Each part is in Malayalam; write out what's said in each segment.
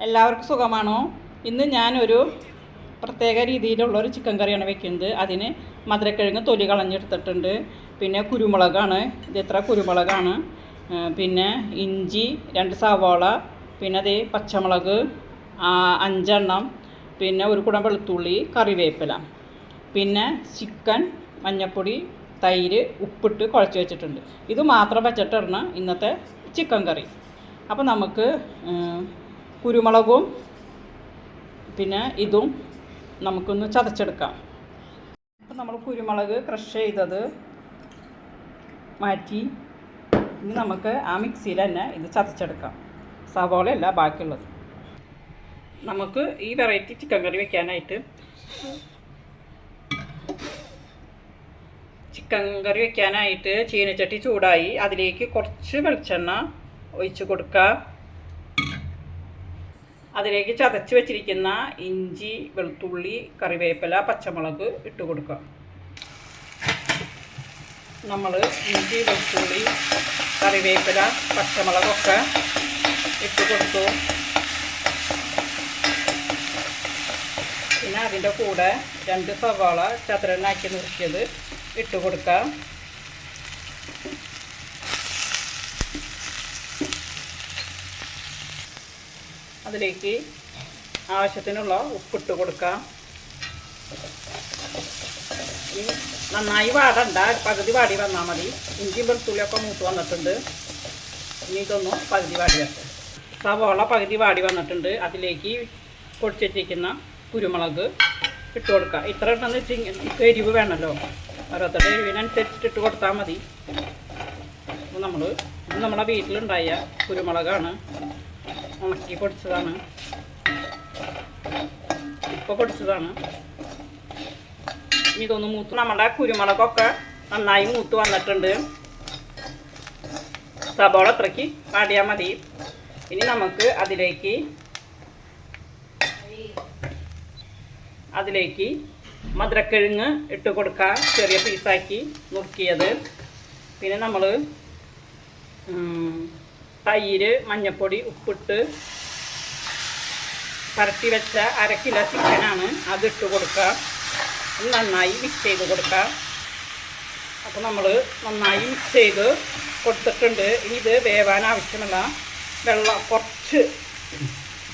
എല്ലാവർക്കും സുഖമാണോ? ഇന്ന് ഞാനൊരു പ്രത്യേക രീതിയിലുള്ളൊരു ചിക്കൻ കറിയാണ് വെക്കുന്നത്. അതിന് മധുരക്കിഴങ്ങ് തൊലി കളഞ്ഞെടുത്തിട്ടുണ്ട്. പിന്നെ കുരുമുളകാണ്. ഇത് എത്ര കുരുമുളകാണ്? പിന്നെ ഇഞ്ചി രണ്ട് സവാള പിന്നെ അതേ പച്ചമുളക് അഞ്ചെണ്ണം പിന്നെ ഒരു കുടം വെളുത്തുള്ളി കറിവേപ്പില. പിന്നെ ചിക്കൻ മഞ്ഞൾപ്പൊടി തൈര് ഉപ്പിട്ട് കുഴച്ച് വെച്ചിട്ടുണ്ട്. ഇത് മാത്രം വെച്ചിട്ടാണ് ഇന്നത്തെ ചിക്കൻ കറി. അപ്പോൾ നമുക്ക് കുരുമുളകും പിന്നെ ഇതും നമുക്കൊന്ന് ചതച്ചെടുക്കാം. അപ്പം നമ്മൾ കുരുമുളക് ക്രഷ് ചെയ്തത് മാറ്റി. ഇനി നമുക്ക് ആ മിക്സിയിൽ തന്നെ ഇത് ചതച്ചെടുക്കാം. സവോളയല്ല ബാക്കിയുള്ളത്. നമുക്ക് ഈ വെറൈറ്റി ചിക്കൻ കറി വെക്കാനായിട്ട് ചിക്കൻ കറി വെക്കാനായിട്ട് ചീനച്ചട്ടി ചൂടായി. അതിലേക്ക് കുറച്ച് വെളിച്ചെണ്ണ ഒഴിച്ച് കൊടുക്കുക അതിലേക്ക് ചതച്ച് വെച്ചിരിക്കുന്ന ഇഞ്ചി വെളുത്തുള്ളി കറിവേപ്പില പച്ചമുളക് ഇട്ട് കൊടുക്കുക. നമ്മൾ ഇഞ്ചി വെളുത്തുള്ളി കറിവേപ്പില പച്ചമുളകൊക്കെ ഇട്ട് കൊടുത്തു. പിന്നെ അതിന്റെ കൂടെ രണ്ട് സവാള ചതുരനാക്കി നുറുക്കിയത് ഇട്ട് കൊടുക്കാം അതിലേക്ക് ആവശ്യത്തിനുള്ള ഉപ്പിട്ട് കൊടുക്കാം. നന്നായി വാടണ്ട. പകുതി വാടി വന്നാൽ മതി. ഇഞ്ചി വെളുത്തുള്ളിയൊക്കെ മൂത്ത് വന്നിട്ടുണ്ട്. ഇനി ഇതൊന്നും പകുതി വാടി വരട്ടെ. സവോള പകുതി വാടി വന്നിട്ടുണ്ട്. അതിലേക്ക് പൊടിച്ചിട്ടിരിക്കുന്ന കുരുമുളക് ഇട്ട് കൊടുക്കുക. ഇത്ര ഇട്ടെന്ന് വെച്ച് എരിവ് വേണമല്ലോ. ഓരോരുത്തരുടെ എരിവിനനുസരിച്ചിട്ട് ഇട്ട് കൊടുത്താൽ മതി. അപ്പോൾ നമ്മൾ ഇത് നമ്മുടെ വീട്ടിലുണ്ടായ കുരുമുളകാണ്. ഉണക്കി പൊടിച്ചതാണ് ഇപ്പോൾ പൊടിച്ചതാണ് ഇനി ഇതൊന്ന് മൂത്ത് നമ്മുടെ കുരുമുളകൊക്കെ നന്നായി മൂത്ത് വന്നിട്ടുണ്ട്. സബോള അത്രയ്ക്ക് പാടിയാൽ മതി. ഇനി നമുക്ക് അതിലേക്ക് അതിലേക്ക് മധുരക്കിഴങ്ങ് ഇട്ട് കൊടുക്കാം ചെറിയ പീസാക്കി നുറുക്കിയത്. പിന്നെ നമ്മൾ തൈര് മഞ്ഞപ്പൊടി ഉപ്പിട്ട് പരട്ടി വെച്ച അര കിലോ ചിക്കനാണ്. അതിട്ട് കൊടുക്കുക. ഇത് നന്നായി മിക്സ് ചെയ്ത് കൊടുക്കുക. അപ്പോൾ നമ്മൾ നന്നായി മിക്സ് ചെയ്ത് കൊടുത്തിട്ടുണ്ട്. ഇനി ഇത് വേവാൻ ആവശ്യമുള്ള വെള്ളം കുറച്ച്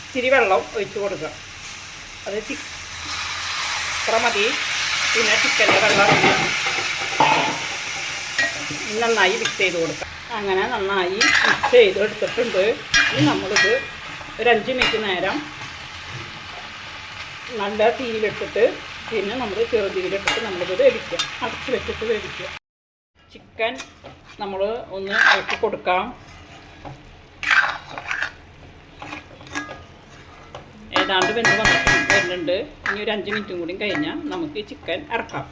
ഇച്ചിരി വെള്ളം ഒഴിച്ച് കൊടുക്കുക. അത് ചി മതി. പിന്നെ ചിക്കന്റെ വെള്ളം നന്നായി മിക്സ് ചെയ്ത് കൊടുക്കുക. അങ്ങനെ നന്നായി മിക്സ് ചെയ്തെടുത്തിട്ടുണ്ട്. ഇനി നമ്മളിത് ഒരു അഞ്ച് മിനിറ്റ് നേരം നല്ല തീയിലിട്ടിട്ട് പിന്നെ നമ്മൾ ചെറുതീയിലിട്ടിട്ട് നമ്മളിത് വേവിക്കാം. അടച്ച് വെച്ചിട്ട് വേവിക്കാം. ചിക്കൻ നമ്മൾ ഒന്ന് ഇളക്കി കൊടുക്കാം. ഏതാണ്ട് വെന്ത് വന്നിട്ട് വരുന്നുണ്ട് ഇനി ഒരു അഞ്ച് മിനിറ്റും കൂടി കഴിഞ്ഞാൽ നമുക്ക് ചിക്കൻ ഇറക്കാം.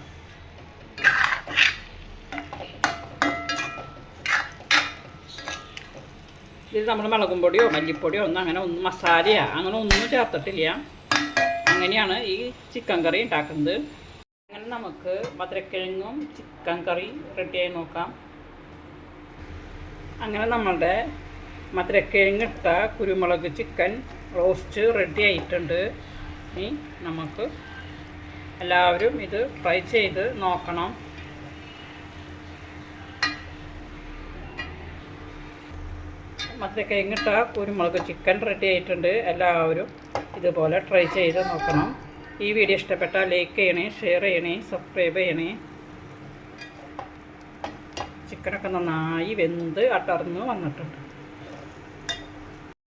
ഇത് നമ്മൾ മുളകും പൊടിയോ മല്ലിപ്പൊടിയോ ഒന്നും അങ്ങനെ ഒന്നും മസാലയോ. അങ്ങനെ ഒന്നും ചേർത്തിട്ടില്ല. അങ്ങനെയാണ് ഈ ചിക്കൻ കറി ഉണ്ടാക്കുന്നത്. അങ്ങനെ നമുക്ക് മധുരക്കിഴങ്ങും ചിക്കൻ കറി റെഡിയായി നോക്കാം. അങ്ങനെ നമ്മളുടെ മധുരക്കിഴങ്ങിട്ട കുരുമുളക് ചിക്കൻ റോസ്റ്റ് റെഡി ആയിട്ടുണ്ട്. ഇനി നമുക്ക് എല്ലാവരും ഇത് ട്രൈ ചെയ്ത് നോക്കണം. മധുരക്കിഴങ്ങിട്ട കുരുമുളക് ചിക്കൻ റെഡി ആയിട്ടുണ്ട്. എല്ലാവരും ഇതുപോലെ ട്രൈ ചെയ്ത് നോക്കണം. ഈ വീഡിയോ ഇഷ്ടപ്പെട്ടാൽ ലൈക്ക് ചെയ്യണേ ഷെയർ ചെയ്യണേ സബ്സ്ക്രൈബ് ചെയ്യണേ. ചിക്കനൊക്കെ നന്നായി വെന്ത് അടർന്ന് വന്നിട്ടുണ്ട്.